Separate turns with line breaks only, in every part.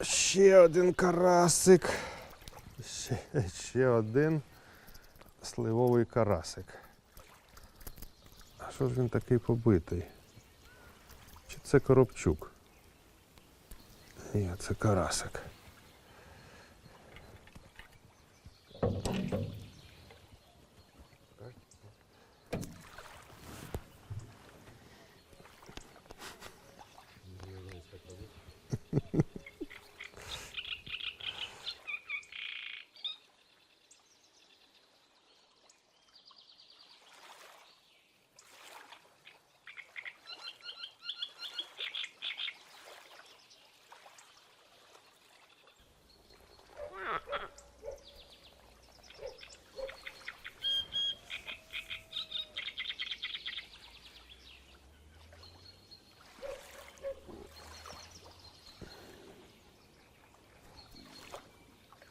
Ще один карасик. Ще, ще один сливовий карасик. А що ж він такий побитий? Чи це коробчук? Ні, це карасик.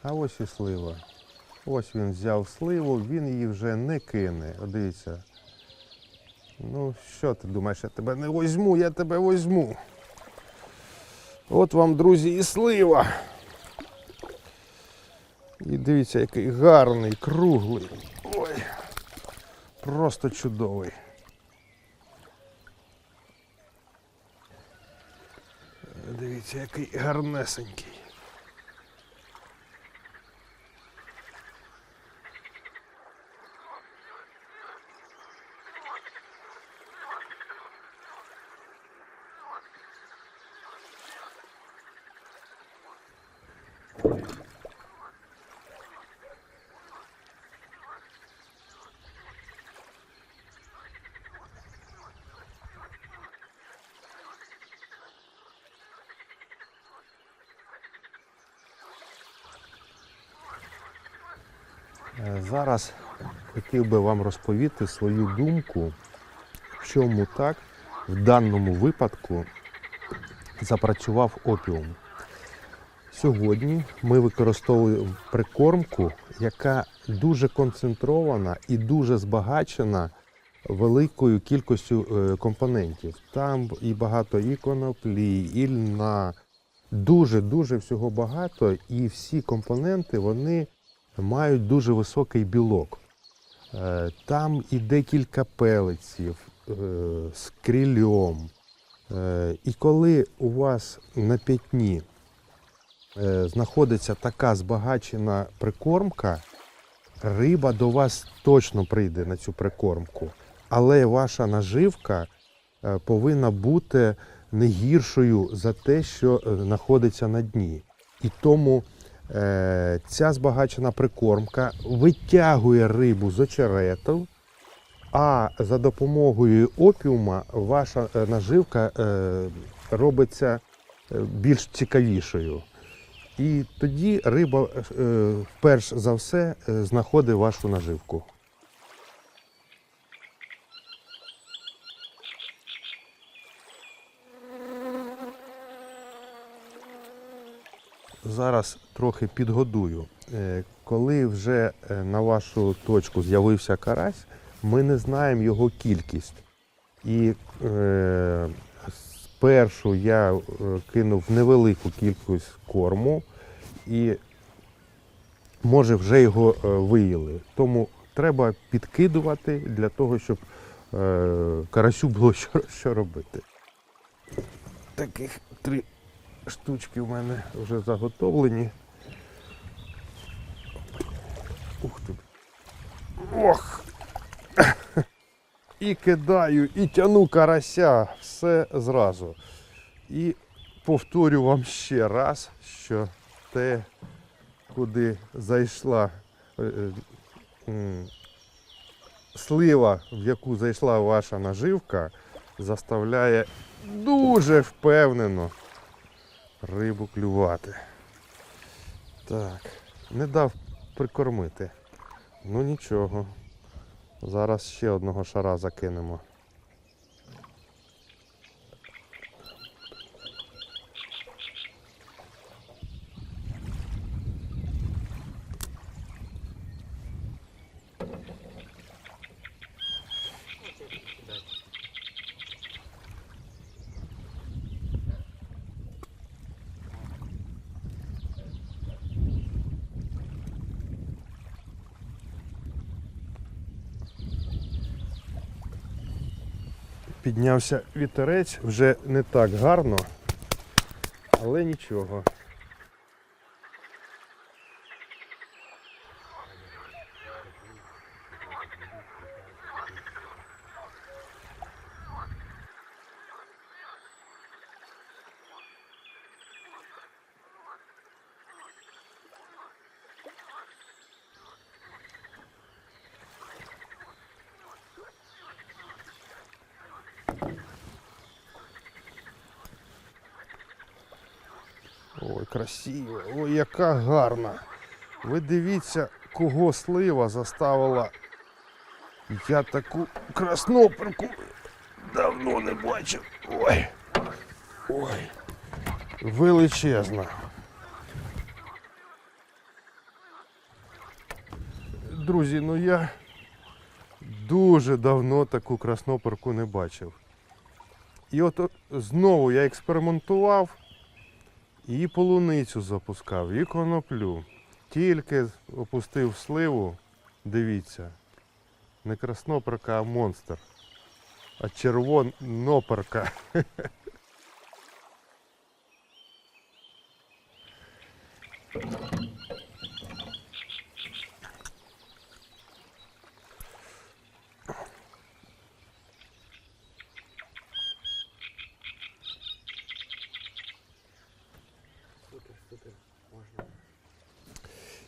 А ось і слива. Ось він взяв сливу, він її вже не кине. От Дивіться. Ну, що ти думаєш, я тебе не возьму, я тебе возьму. От вам, друзі, і слива. І дивіться, який гарний, круглий. Ой. Просто чудовий. Дивіться, який гарнесенький. Зараз хотів би вам розповісти свою думку, в чому так в даному випадку запрацював опіум. Сьогодні ми використовуємо прикормку, яка дуже концентрована і дуже збагачена великою кількістю е, компонентів. Там і багато і коноплі, і льна. Дуже-дуже всього багато, і всі компоненти вони мають дуже високий білок. Е, Там і декілька пелиців е, з крильом. І коли у вас на п'ятні знаходиться така збагачена прикормка, риба до вас точно прийде на цю прикормку. Але ваша наживка е, повинна бути не гіршою за те, що е, знаходиться на дні. І тому е, ця збагачена прикормка витягує рибу з очерету, а за допомогою опіума ваша е, наживка е, робиться е, більш цікавішою. І тоді риба е, перш за все е, знаходить вашу наживку. Зараз трохи підгодую. Е, Коли вже на вашу точку з'явився карась, ми не знаємо його кількість. І спершу я е, кинув невелику кількість корму і може вже його е, виїли. Тому треба підкидувати для того, щоб е, карасю було що робити. Таких три штучки в мене вже заготовлені. Ух ти. Ох! І кидаю, і тяну карася, все зразу. І повторю вам ще раз, що те, куди зайшла е, е, слива, в яку зайшла ваша наживка, заставляє дуже впевнено рибу клювати. Так, не дав прикормити. Ну нічого. Зараз ще одного шара закинемо. Піднявся вітерець, вже не так гарно, але нічого. Красиво, ой, яка гарна. Ви дивіться, кого слива заставила. Я таку красноперку давно не бачив. Ой. Ой. Величезна. Друзі, ну я дуже давно таку красноперку не бачив. І от знову я експериментував. І полуницю запускав, і коноплю. Тільки опустив сливу, дивіться, не красноперка, а монстр. А червоноперка.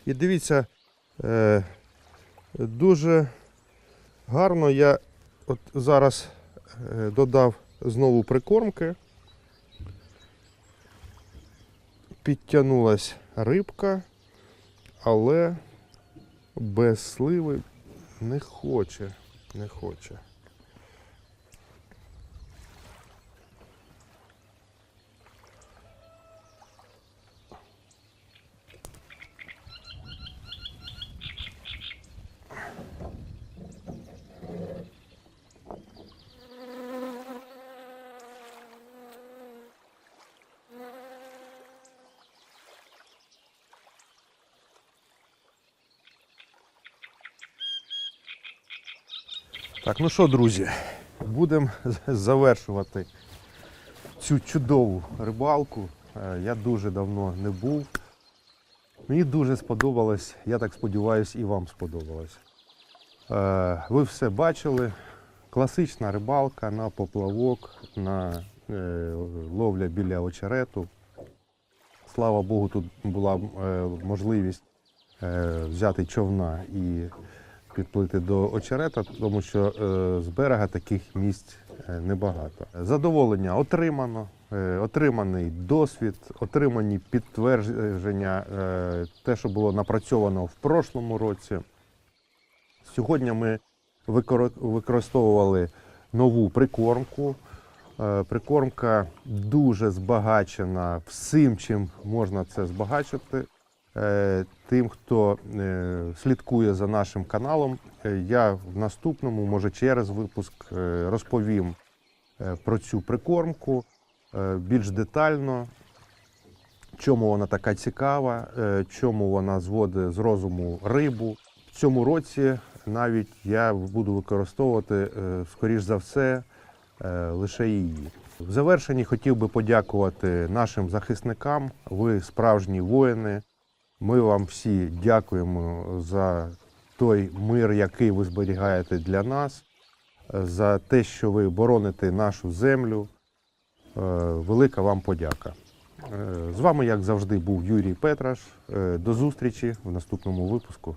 І дивіться, е, дуже гарно я от зараз е, додав знову прикормки. Підтягнулась рибка, але без сливи не хоче, не хоче. Так, ну що, друзі, будемо завершувати цю чудову рибалку. Е, Я дуже давно не був. Мені дуже сподобалось, я так сподіваюся, і вам сподобалось. Е, Ви все бачили. Класична рибалка на поплавок, на е, ловля біля очерету. Слава Богу, тут була можливість взяти човна і підплити до очерета, тому що е, з берега таких місць е, небагато. Задоволення отримано, е, отриманий досвід, отримані підтвердження, те, що було напрацьовано в прошлому році. Сьогодні ми використовували нову прикормку. Прикормка дуже збагачена всім, чим можна це збагачити. Е, Тим, хто е, слідкує за нашим каналом, е, я в наступному, може через випуск, розповім про цю прикормку більш детально, чому вона така цікава, чому вона зводить з розуму рибу. В цьому році навіть я буду використовувати, скоріш за все, лише її. В завершенні хотів би подякувати нашим захисникам. Ви справжні воїни. Ми вам всі дякуємо за той мир, який ви зберігаєте для нас, е, за те, що ви бороните нашу землю. Е, Велика вам подяка. Е, З вами, як завжди, був Юрій Петраш. До зустрічі в наступному випуску.